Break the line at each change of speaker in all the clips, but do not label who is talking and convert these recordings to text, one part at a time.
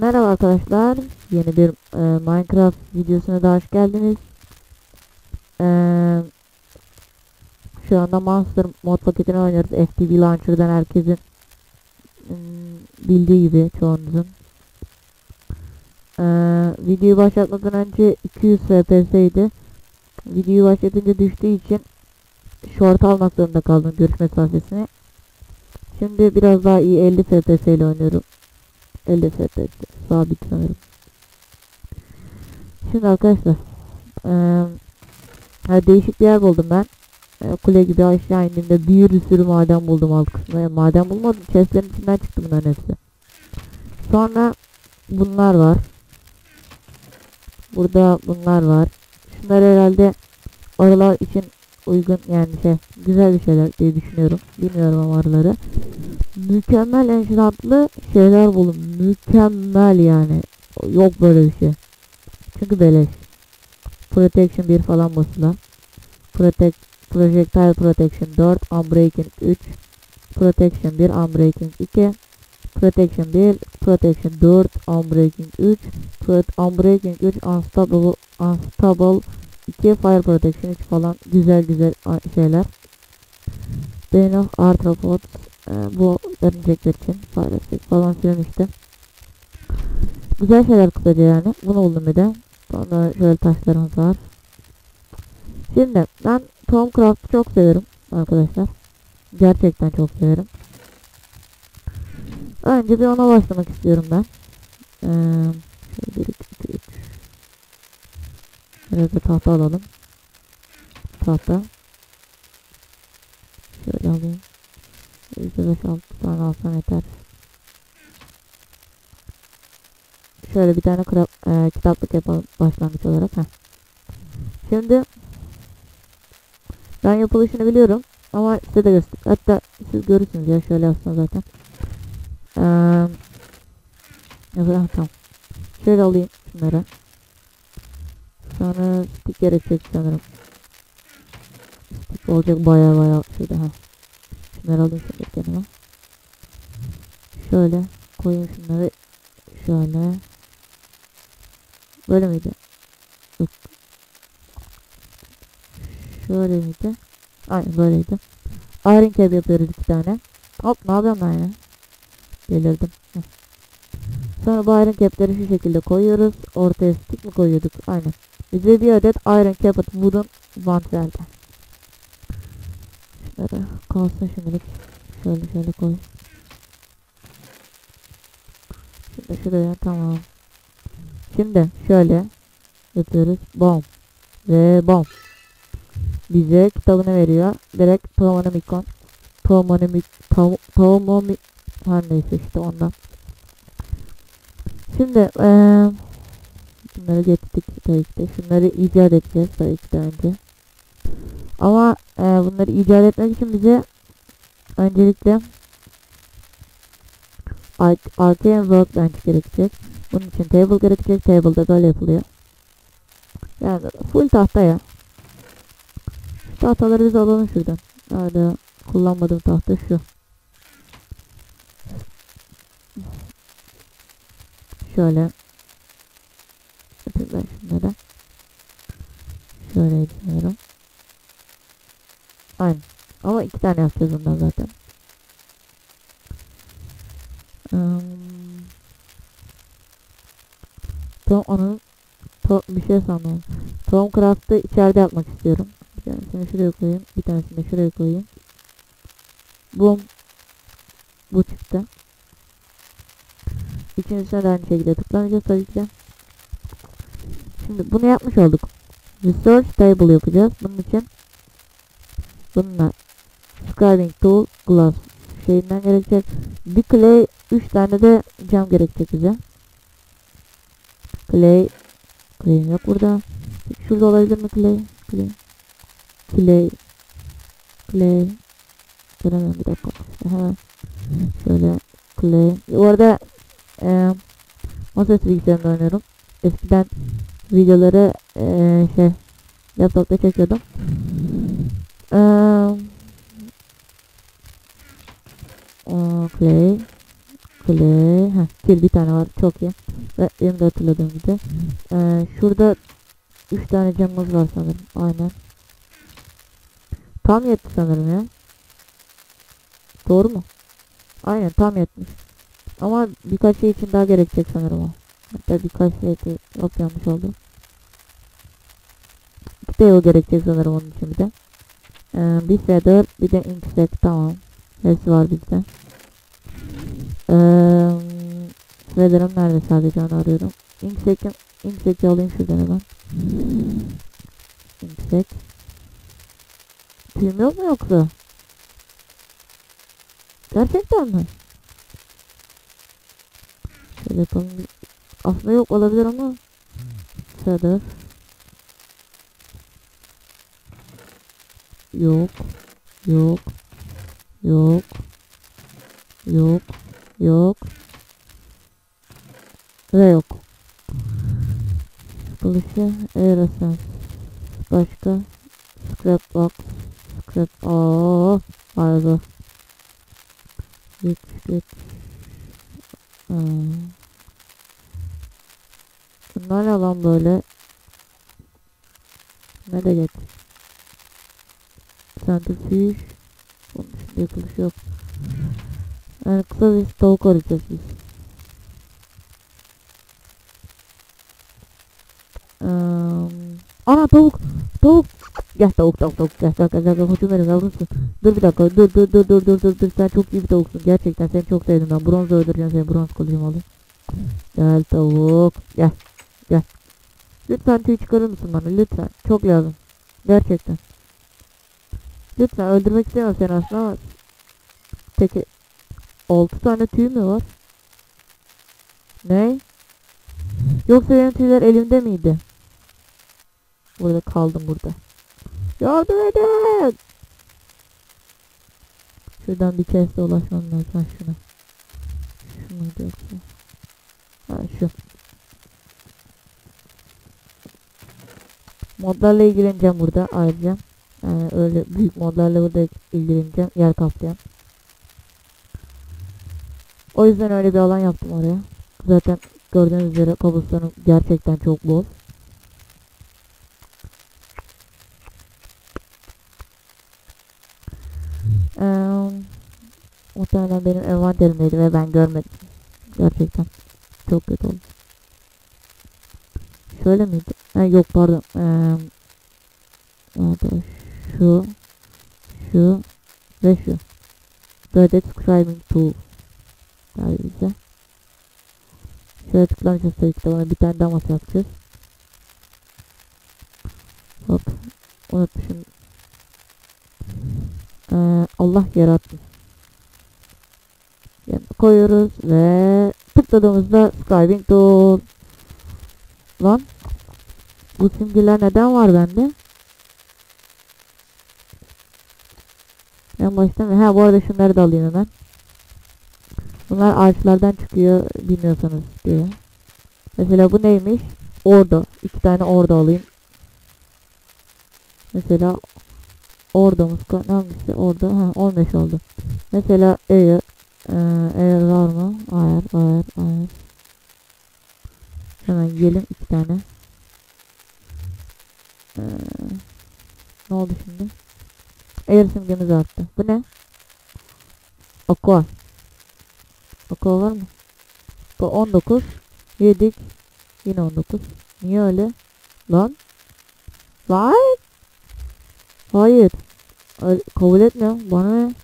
Merhaba arkadaşlar. Yeni bir e, Minecraft videosuna da hoş geldiniz. E, şu anda Monster mod paketini oynuyoruz. FTV Launcher'dan herkesin mm, bildiği gibi çoğunuzun. E, videoyu başlatmadan önce 200 FPS idi. Videoyu başlatınca düştüğü için short almak zorunda kaldım görüş mesafesini. Şimdi biraz daha iyi 50 FPS ile oynuyorum. 50 FPS sabit sanırım. Şimdi arkadaşlar eee değişik bir yer buldum ben. E, kule gibi aşağı indiğimde bir sürü maden buldum alt kısmında. Yani maden bulmadım. Chestlerin içinden çıktı bunların hepsi. Sonra bunlar var. Burada bunlar var. Şunlar herhalde oralar için uygun yani şey güzel bir şeyler diye düşünüyorum. Bilmiyorum ama araları. Mükemmel enşaatlı şeyler bulun. Mükemmel yani. Yok böyle bir şey. Çünkü beleş. Protection 1 falan basılan. Protect Projectile Protection 4, Unbreaking 3, Protection 1, Unbreaking 2, Protection 1, Protection 4, Unbreaking 3, Prot Unbreaking 3, Unstoppable, Unstoppable 2, Fire Protection 3 falan güzel güzel şeyler. Bane of Arthropods e, bu örümcekler için paylaştık falan filan işte. Güzel şeyler kısaca yani. Bunu buldum bir de. Sonra şöyle taşlarımız var. Şimdi ben Tom Craft'ı çok severim arkadaşlar. Gerçekten çok severim. Önce bir ona başlamak istiyorum ben. Ee, şöyle 1, 2, 3. Şöyle bir tahta alalım. Tahta. Şöyle alayım. %5-6 tane alsam yeter. Şöyle bir tane e, kitaplık yapalım başlangıç olarak. Heh. Şimdi ben yapılışını biliyorum ama size de göster. Hatta siz görürsünüz ya şöyle aslında zaten. Ee, evet, tamam. Şöyle alayım şunları. Sonra stick gerekecek sanırım. Stick olacak baya baya şeyde ha. Alayım şöyle kenara. Şöyle koyayım şunları. Şöyle. Böyle miydi? Yok. Şöyle miydi? Aynen böyleydi. Iron cap yapıyoruz iki tane. Hop ne yapıyorum ben ya? Delirdim. Heh. Sonra bu iron cap'leri şu şekilde koyuyoruz. Ortaya stick mi koyuyorduk? Aynen. Bize bir adet iron capped wooden bant verdi. Şunları kalsın şimdilik. Şöyle şöyle koy. Şimdi şuraya tamam. Şimdi şöyle yapıyoruz. Bom. Ve bom. Bize kitabını veriyor. Direkt Tomonomikon. Tomonomik Tomonomik her neyse işte ondan. Şimdi ee, bunları getirdik tabii ki de. Şunları icat edeceğiz tabii ki de önce. Ama e, bunları icat etmek için bize öncelikle Arcane Workbench gerekecek. Bunun için table gerekecek. Table'da böyle yapılıyor. Yani full tahta ya. Şu tahtaları biz alalım şuradan. Nerede kullanmadığım tahta şu. Şöyle. Yapayım ben şunları. Şöyle ediyorum. Aynen. Ama iki tane yapacağız bundan zaten. Tom onun to, bir şey sandım. Tom Craft'ı içeride yapmak istiyorum. Bir tanesini şuraya koyayım. Bir tanesini şuraya koyayım. Bum. Bu çıktı. İkincisine de aynı şekilde tıklamayacağız tabii ki de. Şimdi bunu yapmış olduk. Research table yapacağız. Bunun için bununla scribing tool glass şeyinden gerekecek. Bir clay 3 tane de cam gerekecek bize. Clay Clay'im yok burada. Şurada olabilir mi clay? Clay. Clay. Clay. Göremiyorum bir dakika. Hemen. Şöyle clay. Bu arada e, masaüstü bilgisayarımda oynuyorum. Eskiden videoları e, şey laptopta çekiyordum. Eee clay Kule. Heh, kill bir tane var. Çok iyi. Ve benim de hatırladığım gibi. Ee, şurada 3 tane camımız var sanırım. Aynen. Tam yetti sanırım ya. Doğru mu? Aynen tam yetmiş. Ama birkaç şey için daha gerekecek sanırım o. Hatta birkaç şey de yok yanlış oldu. İki de yol gerekecek sanırım onun için bir de. Ee, bir feather bir de insect tamam. Hepsi var bizde. Ee, feather'ım nerede sadece onu arıyorum. İnsect'i alayım şuradan hemen. Insect. Tüyüm yok mu yoksa? Gerçekten mi? Şöyle yapalım. Aslında yok olabilir ama. Feather. Yok. Yok. Yok. Yok. Yok. Ve yok. Kılıçı Aerosens. Başka. Scrap box. Scrap. Aa, harika. Geç geç. Aa. Bunlar ne lan böyle? Ne de geç. Centrifuge. Bunun dışında yapılış yok. Yani kısa bir tavuk arayacağız biz. Eee, ana tavuk. Tavuk. Gel tavuk tavuk tavuk. Gel gel gel gel. Koçum benim yavrusun. Dur bir dakika. Dur dur dur dur dur dur dur. Sen çok iyi bir tavuksun. Gerçekten seni çok sevdim ben. Bronzla öldüreceğim seni. Bronz kılıcım alayım. Gel tavuk. Gel. Gel. Lütfen tüy çıkarır mısın bana? Lütfen. Çok lazım. Gerçekten. Lütfen öldürmek istemem seni aslında ama Peki 6 tane tüy mü var? Ne? Yoksa benim tüyler elimde miydi? Burada kaldım burada. Yardım edin! Şuradan bir chest'e ulaşmam lazım. Ha şuna. Şu muydu yoksa? Ha şu. Modlarla ilgileneceğim burada ayrıca. Yani öyle büyük modlarla burada ilgileneceğim. Yer kaplayan. O yüzden öyle bir alan yaptım oraya. Zaten gördüğünüz üzere cobblestone'um gerçekten çok bol. Eee muhtemelen benim envanterimdeydi ve ben görmedim. Gerçekten çok kötü oldu. Şöyle miydi? Ha, yok pardon. Eee nerede? Şu, şu ve şu. Böyle describing tool. Geldi bize. Şöyle tıklamayacağız tabii ki de ona bir tane daha masa yapacağız. Hop. Unutmuşum. Ee, Allah yarattı. Yani koyuyoruz ve tıkladığımızda Skybing Tool. Lan. Bu simgeler neden var bende? En baştan ha bu arada şunları da alayım hemen. Bunlar ağaçlardan çıkıyor bilmiyorsanız diye. Mesela bu neymiş? Orada. iki tane orada alayım. Mesela ordamız ka- hangisi orada? Ha 15 oldu. Mesela ee, air var mı? Hayır, hayır, hayır. Hemen yiyelim iki tane. Ee, ne oldu şimdi? Air simgemiz arttı. Bu ne? Aqua. Aqua var mı? Bu 19. Yedik. Yine 19. Niye öyle? Lan. Lan. Hayır. Öyle- kabul etmiyorum. Bana ne?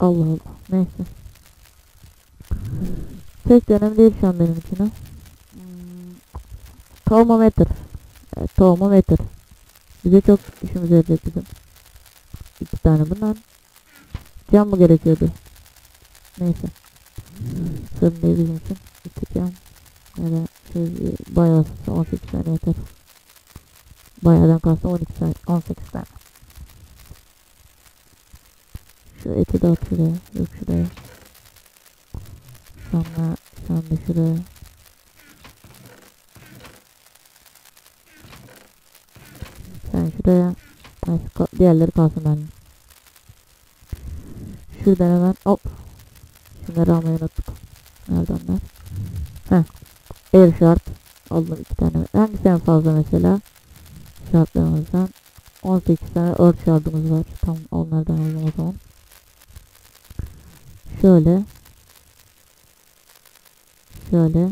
Allah Allah. Neyse. Pek de önemli değil şu an benim için ha. Hmm. Termometre. Evet, termometre. Bize çok işimize yarayacak bizim. İki tane bundan. Cam mı gerekiyordu? Neyse. Sorun değil bizim için. İki cam. Ya da şey, bayağı 18 tane yeter. Bayağıdan kalsa 12 tane, 18 tane. Şu eti de at şuraya. Yok şuraya. Sonra sen de şuraya. Sen şuraya. Diğerleri kalsın benim. Şuradan hemen hop. Şunları almayı unuttuk. Nerede onlar? Heh. Air shard. Aldım iki tane. Hangisi en fazla mesela? Şartlarımızdan. 18 tane earth shardımız var. Tamam onlardan alalım o zaman. Şöyle. Şöyle.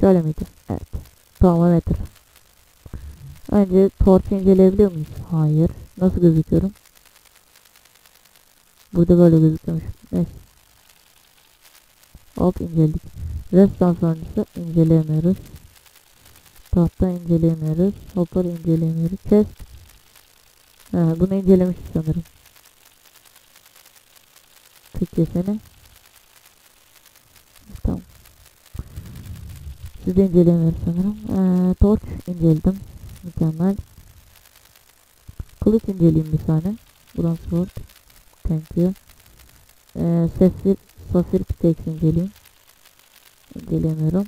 Şöyle miydi? Evet. Termometre. Önce torç inceleyebiliyor muyuz? Hayır. Nasıl gözüküyorum? Burada böyle gözüküyormuş. Neyse. Hop inceledik. Restan sonrası inceleyemiyoruz. Tahta inceleyemiyoruz. Hopper inceleyemiyoruz. Chest. Ha, bunu incelemişiz sanırım. Seni. Tamam. Siz de inceleyemiyoruz sanırım. Ee, torch inceledim. Mükemmel. Kılıç inceleyeyim bir tane. Bronze sword. Thank you. Ee, safir, safir pickaxe inceleyeyim. İnceleyemiyorum.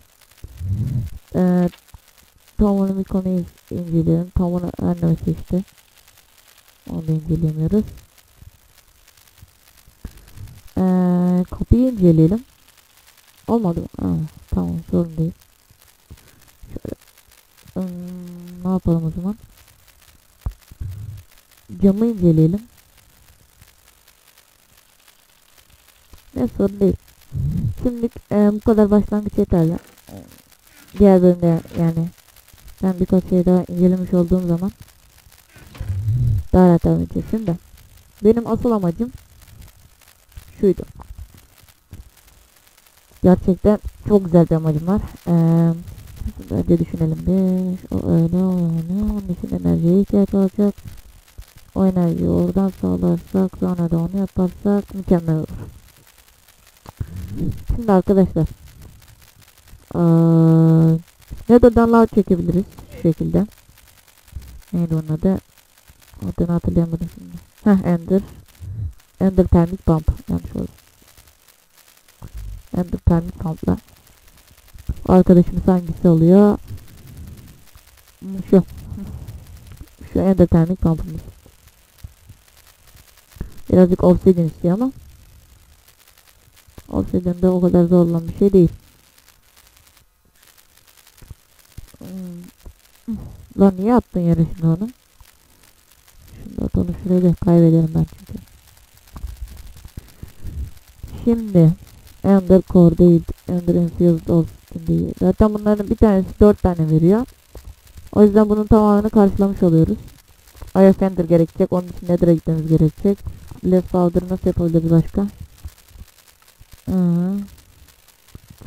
Ee, Tom'un ikonu iz- inceleyelim. Tom'un annesi işte. Onu da inceleyemiyoruz. Ee, kapıyı inceleyelim. Olmadı? Aa, tamam sorun değil. Hmm, ne yapalım o zaman? Camı inceleyelim. Ne sorun değil. Şimdi e, bu kadar başlangıç yeterli. Diğer bölümde yani ben birkaç şey daha incelemiş olduğum zaman daha rahat devam de. Benim asıl amacım şuydu. Gerçekten çok güzel bir amacım var. Ee, Bence düşünelim bir. O öyle o öyle. Onun için enerjiye ihtiyaç olacak. O enerjiyi oradan sağlarsak sonra da onu yaparsak mükemmel olur. Şimdi arkadaşlar. Eee Nether'dan lav çekebiliriz şu şekilde. Neydi onun adı? Adını hatırlayamadım şimdi. Heh Ender. Ender termik pump. Yanlış oldu. Ender termik pumpla. Arkadaşımız hangisi oluyor? Şu. Şu Ender termik pumpımız. Birazcık obsidian istiyor ama. Obsidian de o kadar zor olan bir şey değil. Hmm. Lan niye attın yere şimdi onu? Şimdi at onu şuraya da kaybederim ben çünkü. Şimdi Ender Core değil, Ender Infused olsun değil. Zaten bunların bir tanesi 4 tane veriyor. O yüzden bunun tamamını karşılamış oluyoruz. Ender gerekecek, onun için Nether'a gitmemiz gerekecek. Left nasıl yapabiliriz başka? Hı.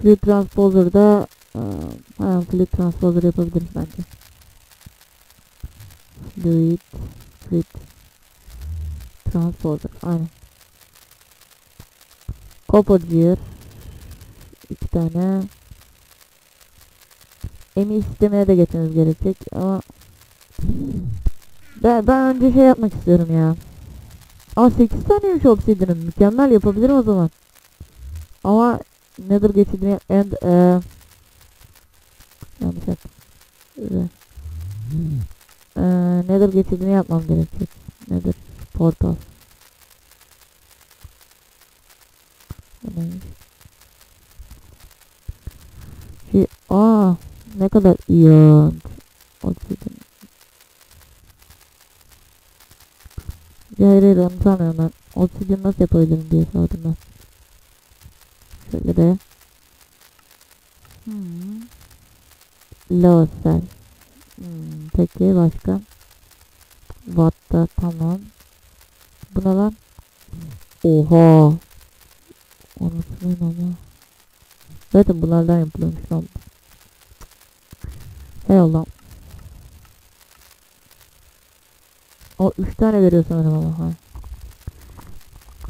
Fluid Transposer'da ha, Fluid Transposer yapabiliriz bence. Fluid Fluid Transposer aynen. Copper Gear iki tane Emi sistemine de geçmemiz gerekecek ama ben, ben önce şey yapmak istiyorum ya. Aa 8 taneymiş obsidian'ım. Mükemmel yapabilirim o zaman. Ama Nether geçidini and e, yanlış yaptım. Güzel. E, Nether geçidini yapmam gerekecek. Nether portal. Neymiş? Şey, aa ne kadar iğrenç. Obsidian. Ya hayır hayır onu sanmıyorum ben. Obsidian nasıl yapabilirim diye sordum ben. Şöyle de. Hmm. Laser. Hmm, peki başka? Watt'ta tamam. Bu ne lan? Oha. Unutmayın ama. Zaten bunlardan yapılıyormuş lan. Hey Allah'ım. O 3 tane veriyor sanırım ama. Ha.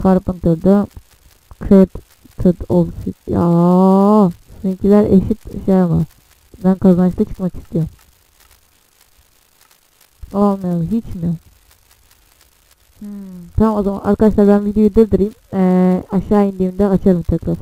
Carpenter'da Crafted Obsidian. Ya, seninkiler eşit şey ama. Ben kazançlı çıkmak istiyorum. Olmuyor hiç mi? Hmm, tamam o zaman arkadaşlar ben videoyu durdurayım. Ee, aşağı indiğimde açarım tekrar.